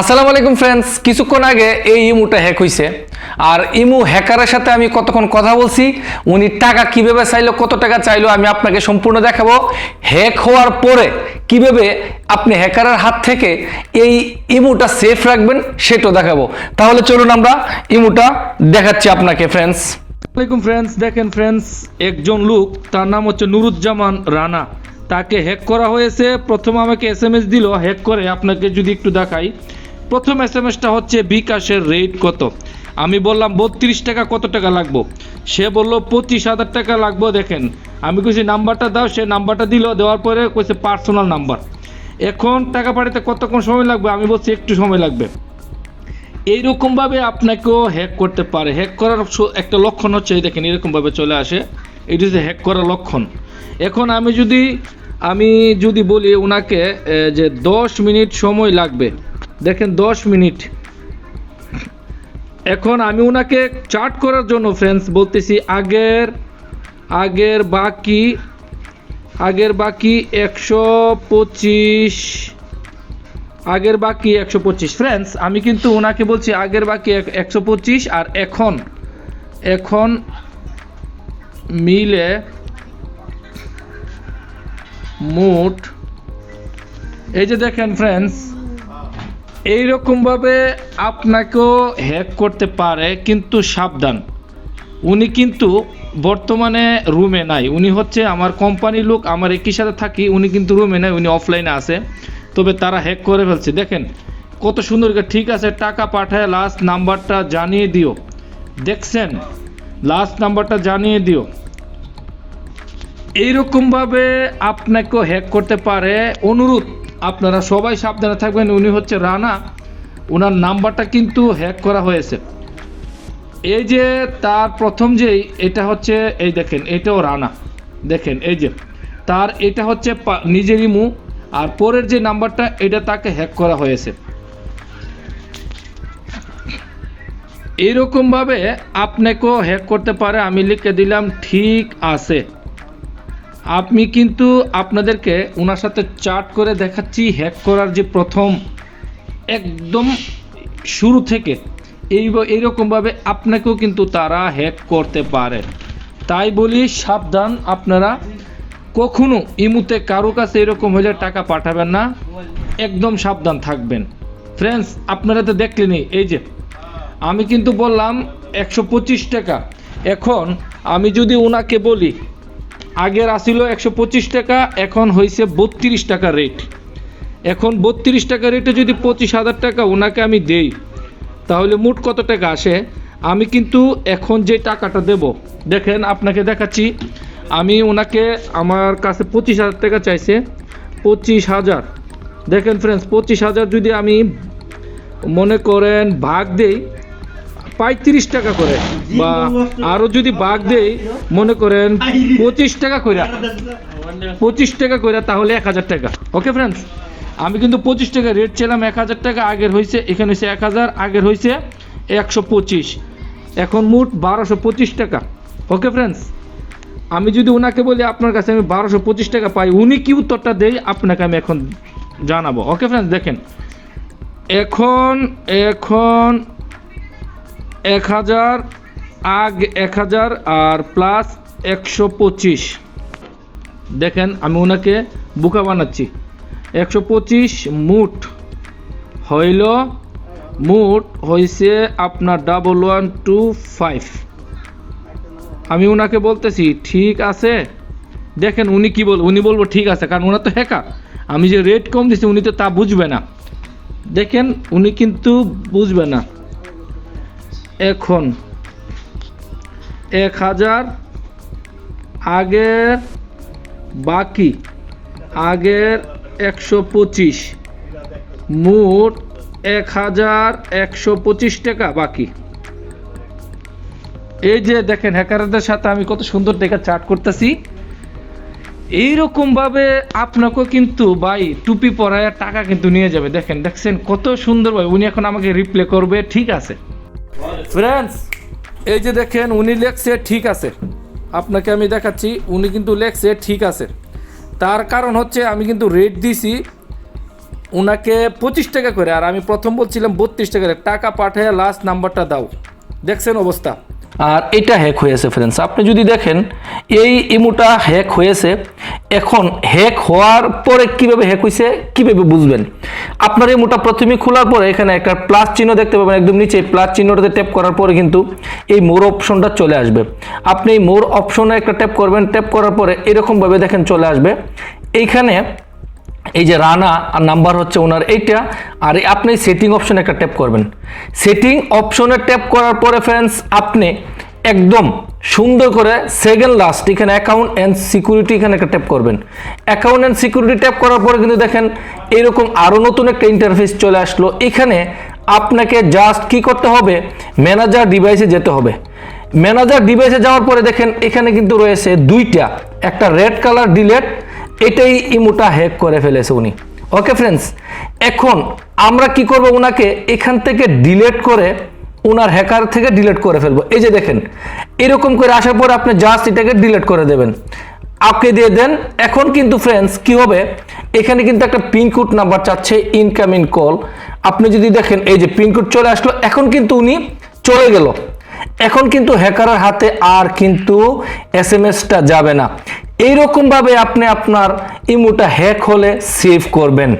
আসসালামু আলাইকুম ফ্রেন্ডস কিছুক্ষণ আগে এই ইমুটা হ্যাক হয়েছে আর ইমু হ্যাকারের সাথে আমি কতক্ষণ কথা বলছি, উনি টাকা কীভাবে চাইলো, কত টাকা চাইলো, আমি আপনাকে সম্পূর্ণ দেখাবো। হ্যাক হওয়ার পরে কীভাবে আপনি হ্যাকারের হাত থেকে এই ইমুটা সেফ রাখবেন, সেটাও দেখাবো। তাহলে চলুন আমরা ইমুটা দেখাচ্ছি আপনাকে ফ্রেন্ডস আসসালামাইকুম ফ্রেন্ডস দেখেন ফ্রেন্ডস একজন লোক, তার নাম হচ্ছে নুরুজ্জামান রানা। তাকে হ্যাক করা হয়েছে, প্রথমে আমাকে এস এম এস দিল হ্যাক করে আপনাকে যদি একটু দেখাই। প্রথম এস এম এসটা হচ্ছে বিকাশের রেট কত? আমি বললাম, বত্রিশ টাকা কত টাকা লাগবো? সে বলল, পঁচিশ হাজার টাকা লাগবো, দেখেন। আমি কইছি, নাম্বারটা দাও। সে নাম্বারটা দিল, দেওয়ার পরে কইছে পার্সোনাল নাম্বার এখন টাকা পাঠাতে কতক্ষণ সময় লাগবে? আমি বলছি, একটু সময় লাগবে। এইরকমভাবে আপনাকেও হ্যাক করতে পারে। হ্যাক করার একটা লক্ষণ হচ্ছে, এই দেখেন এরকমভাবে চলে আসে। এটি হচ্ছে হ্যাক করার লক্ষণ। এখন আমি যদি আমি যদি বলি ওনাকে যে দশ মিনিট সময় লাগবে দেখেন দশ মিনিট। এখন আমি ওনাকে চার্ট করার জন্য ফ্রেন্ডস বলতেছি, আগের আগের বাকি আগের বাকি একশো পঁচিশ, আগের বাকি একশো পঁচিশ। ফ্রেন্ডস আমি কিন্তু ওনাকে বলছি, আগের বাকি একশো পঁচিশ আর এখন এখন মিলে মোট, এই যে দেখেন ফ্রেন্ডস এইরকমভাবে আপনাকেও হ্যাক করতে পারে, কিন্তু সাবধান। উনি কিন্তু বর্তমানে রুমে নাই। উনি হচ্ছে আমার কোম্পানির লোক, আমার একই সাথে থাকি, উনি কিন্তু রুমে নাই, উনি অফলাইনে আছে। তবে তারা হ্যাক করে ফেলছে। দেখেন, কত সুন্দর ঠিক আছে, টাকা পাঠায় লাস্ট নাম্বারটা জানিয়ে দিও। দেখছেন? লাস্ট নাম্বারটা জানিয়ে দিও। এইরকমভাবে আপনাকেও হ্যাক করতে পারে। অনুরোধ আপনারা সবাই সাবধানে থাকবেন, উনি হচ্ছে রানা। ওনার নাম্বারটা কিন্তু হ্যাক করা হয়েছে। এই যে তার প্রথম যেই এটা হচ্ছে, এই দেখেন, এটাও রানা। দেখেন, এই যে, তার এটা হচ্ছে নিজেরই মুখ আর পরের যে নাম্বারটা, এটা তাকে হ্যাক করা হয়েছে। এইরকমভাবে আপনাকেও হ্যাক করতে পারে, আমি লিখে দিলাম, ঠিক আছে। আমি কিন্তু আপনাদেরকে ওনার সাথে চার্ট করে দেখাচ্ছি হ্যাক করার যে প্রথম একদম শুরু থেকে এই এইরকমভাবে আপনাকেও কিন্তু তারা হ্যাক করতে পারে। তাই বলি সাবধান, আপনারা কখনো ইমুতে কারও কাছে এরকম হলে টাকা পাঠাবেন না, একদম সাবধান থাকবেন। ফ্রেন্ডস আপনারা তো দেখলেনই, এই যে আমি কিন্তু বললাম একশো পঁচিশ টাকা। এখন আমি যদি ওনাকে বলি আগের আসিল একশো পঁচিশ টাকা, এখন হয়েছে বত্রিশ টাকা রেট এখন বত্রিশ টাকা রেটে যদি পঁচিশ হাজার টাকা ওনাকে আমি দেই, তাহলে মোট কত টাকা আসে? আমি কিন্তু এখন যে টাকাটা দেব, দেখেন আপনাকে দেখাচ্ছি, আমি ওনাকে আমার কাছে পঁচিশ হাজার টাকা চাইছে, পঁচিশ হাজার। দেখেন ফ্রেন্ডস পঁচিশ হাজার যদি আমি মনে করেন ভাগ দেই পঁয়ত্রিশ টাকা করে। বা আরও যদি ভাগ দেই মনে করেন পঁচিশ টাকা করে পঁচিশ টাকা করে তাহলে এক হাজার টাকা। ওকে ফ্রেন্ডস আমি কিন্তু পঁচিশ টাকা রেট ছিলাম, এক হাজার টাকা আগের হয়েছে এখানে হয়েছে এক হাজার, আগের হয়েছে একশো পঁচিশ। এখন মোট বারোশো পঁচিশ টাকা। ওকে ফ্রেন্ডস আমি যদি ওনাকে বলি, আপনার কাছে আমি বারোশো পঁচিশ টাকা পাই, উনি কি উত্তরটা দেয়? আপনাকে আমি এখন জানাব। ওকে ফ্রেন্ডস দেখেন, এখন এখন এক হাজার, আগ এক হাজার আর প্লাস একশো পঁচিশ। দেখেন, আমি ওনাকে বুকা বানাচ্ছি। একশো পঁচিশ মুট হইল মুট হয়েছে আপনার ডাবল ওয়ান টু ফাইভ আমি ওনাকে বলতেছি, ঠিক আছে? দেখেন, উনি কি বল, উনি বলব, ঠিক আছে, কারণ ওনার তো হ্যাকার। আমি যে রেট কম দিচ্ছি উনি তো তা বুঝবে না। দেখেন, উনি কিন্তু বুঝবে না। এখন। এক হাজার আগের বাকি, আগের একশো পঁচিশ। মোট এক হাজার একশো পঁচিশ টাকা বাকি। এই যে দেখেন, হ্যাকারদের সাথে আমি কত সুন্দর দেখে চার্ট করতেছি। এইরকমভাবে আপনাকেও কিন্তু ভাই টুপি পরায় টাকা কিন্তু নিয়ে যাবে। দেখেন, দেখছেন কত সুন্দর উনি এখন আমাকে রিপ্লে করবে, ঠিক আছে। ফ্রেন্ডস এই যে দেখেন, উনি লেখছে, ঠিক আছে। আপনাকে আমি দেখাচ্ছি, উনি কিন্তু লেখছে, ঠিক আছে। তার কারণ হচ্ছে, আমি কিন্তু রেট দিছি উনাকে পঁচিশ টাকা করে, আর আমি প্রথম বলছিলাম বত্রিশ টাকা টাকা পাঠায় লাস্ট নাম্বারটা দাও। দেখছেন অবস্থা? আর এটা হ্যাক হয়েছে ফ্রেন্ডস আপনি যদি দেখেন, এই ইমোটা হ্যাক হয়েছে এখন হ্যাক হওয়ার পরে কীভাবে হ্যাক হয়েছে কীভাবে বুঝবেন? আপনার ইমুটা প্রথমে খোলার পরে এখানে একটা প্লাস চিহ্ন দেখতে পাবেন, একদম নিচে প্লাস চিহ্নটাতে ট্যাপ করার পরে কিন্তু এই মোর অপশনটা চলে আসবে। আপনি এই মোর অপশনে একটা ট্যাপ করবেন ট্যাপ করার পরে এরকমভাবে দেখেন চলে আসবে। এইখানে এই যে রানা আর নাম্বার হচ্ছে ওনার এইটা, আর এই আপনি সেটিং অপশনে একটা ট্যাপ করবেন। সেটিং অপশনে ট্যাপ করার পরে ফ্রেন্ডস আপনি একদম সুন্দর করে সেকেন্ড লাস্ট এখানে অ্যাকাউন্ট অ্যান্ড সিকিউরিটি এখানে একটা ট্যাপ করবেন। অ্যাকাউন্ট অ্যান্ড সিকিউরিটি ট্যাপ করার পরে কিন্তু দেখেন এরকম আরও নতুন একটা ইন্টারফেস চলে আসলো। এখানে আপনাকে জাস্ট কি করতে হবে? ম্যানেজার ডিভাইসে যেতে হবে। ম্যানেজার ডিভাইসে যাওয়ার পরে দেখেন এখানে কিন্তু রয়েছে দুইটা। একটা রেড কালার ডিলেট এটাই ইমুটা হ্যাক করে ফেলেছে উনি। ওকে ফ্রেন্ডস এখন আমরা কি করব ওনাকে এখান থেকে ডিলেট করে ওনার হ্যাকার থেকে ডিলেট করে ফেলব। এই যে দেখেন, এরকম করে আসার পর আপনি জাস্ট এটাকে ডিলেট করে দেবেন। আপনি দিয়ে দেন, এখন কিন্তু ফ্রেন্ডস কি হবে? এখানে কিন্তু একটা পিনকোড নাম্বার চাচ্ছে ইনকামিং কল আপনি যদি দেখেন, এই যে পিনকোড চলে আসলো, এখন কিন্তু উনি চলে গেল। এখন কিন্তু হ্যাকারের হাতে আর কিন্তু এস এম এসটা যাবে না। এইরকমভাবে আপনি আপনার ইমোটা হ্যাক হলে সেভ করবেন।